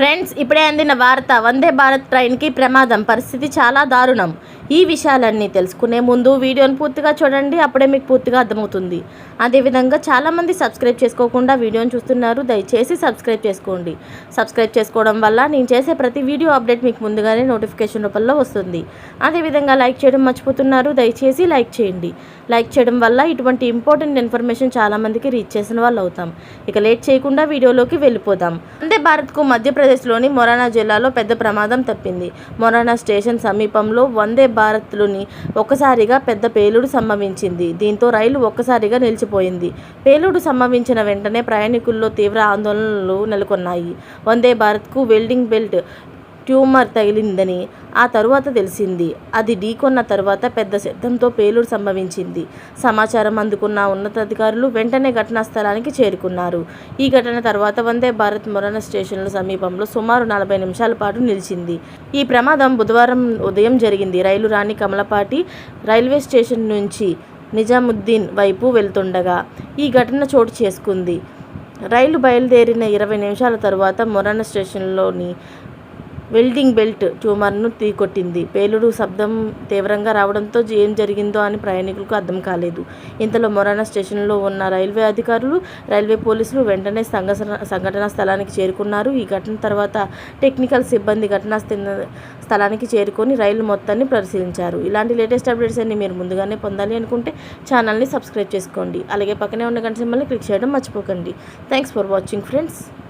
Friends ఇప్పుడే అందిన వార్త వందే భారత్ ట్రైన్కి ప్రమాదం. పరిస్థితి చాలా దారుణం. ఈ విషయాలన్నీ తెలుసుకునే ముందు వీడియోని పూర్తిగా చూడండి అప్పుడే మీకు పూర్తిగా అర్థమవుతుంది. అదేవిధంగా చాలామంది సబ్స్క్రైబ్ చేసుకోకుండా వీడియోని చూస్తున్నారు దయచేసి సబ్స్క్రైబ్ చేసుకోండి. సబ్స్క్రైబ్ చేసుకోవడం వల్ల నేను చేసే ప్రతి వీడియో అప్డేట్ మీకు ముందుగానే నోటిఫికేషన్ రూపంలో వస్తుంది. అదేవిధంగా లైక్ చేయడం మర్చిపోతున్నారు దయచేసి లైక్ చేయండి. లైక్ చేయడం వల్ల ఇటువంటి ఇంపార్టెంట్ ఇన్ఫర్మేషన్ చాలామందికి రీచ్ చేసిన వాళ్ళు అవుతాం ఇక లేట్ చేయకుండా వీడియోలోకి వెళ్ళిపోదాం. వందే భారత్కు ఆంధ్రప్రదేశ్లోని మొరానా జిల్లాలో పెద్ద ప్రమాదం తప్పింది. మొరానా స్టేషన్ సమీపంలో వందే భారత్లోని ఒక్కసారిగా పెద్ద పేలుడు సంభవించింది. దీంతో రైలు ఒక్కసారిగా నిలిచిపోయింది. పేలుడు సంభవించిన వెంటనే ప్రయాణికుల్లో తీవ్ర ఆందోళనలు నెలకొన్నాయి. వందే భారత్కు వెల్డింగ్ బెల్ట్ ట్యూమర్ తగిలిందని ఆ తరువాత తెలిసింది. అది ఢీకొన్న తర్వాత పెద్ద శబ్దంతో పేలుడు సంభవించింది. సమాచారం అందుకున్న ఉన్నతాధికారులు వెంటనే ఘటనా స్థలానికి చేరుకున్నారు. ఈ ఘటన తర్వాత వందే భారత్ మొరణ స్టేషన్ల సమీపంలో సుమారు నలభై నిమిషాల పాటు నిలిచింది. ఈ ప్రమాదం బుధవారం ఉదయం జరిగింది. రైలు రాణి కమలపాటి రైల్వే స్టేషన్ నుంచి నిజాముద్దీన్ వైపు వెళ్తుండగా ఈ ఘటన చోటు చేసుకుంది. రైలు బయలుదేరిన ఇరవై నిమిషాల తరువాత మొరణ స్టేషన్లోని వెల్డింగ్ బెల్ట్ ట్యూమర్ను తీకొట్టింది. పేలుడు శబ్దం తీవ్రంగా రావడంతో ఏం జరిగిందో అని ప్రయాణికులకు అర్థం కాలేదు. ఇంతలో మొరానా స్టేషన్లో ఉన్న రైల్వే అధికారులు రైల్వే పోలీసులు వెంటనే సంఘ- సంఘటనా స్థలానికి చేరుకున్నారు. ఈ ఘటన తర్వాత టెక్నికల్ సిబ్బంది ఘటనా స్థి- స్థలానికి చేరుకొని రైలు మొత్తాన్ని పరిశీలించారు. ఇలాంటి లేటెస్ట్ అప్డేట్స్ అన్ని మీరు ముందుగానే పొందాలి అనుకుంటే ఛానల్ని సబ్స్క్రైబ్ చేసుకోండి. అలాగే పక్కనే ఉన్న గంట సింబల్ని క్లిక్ చేయడం మర్చిపోకండి. Thanks for watching friends.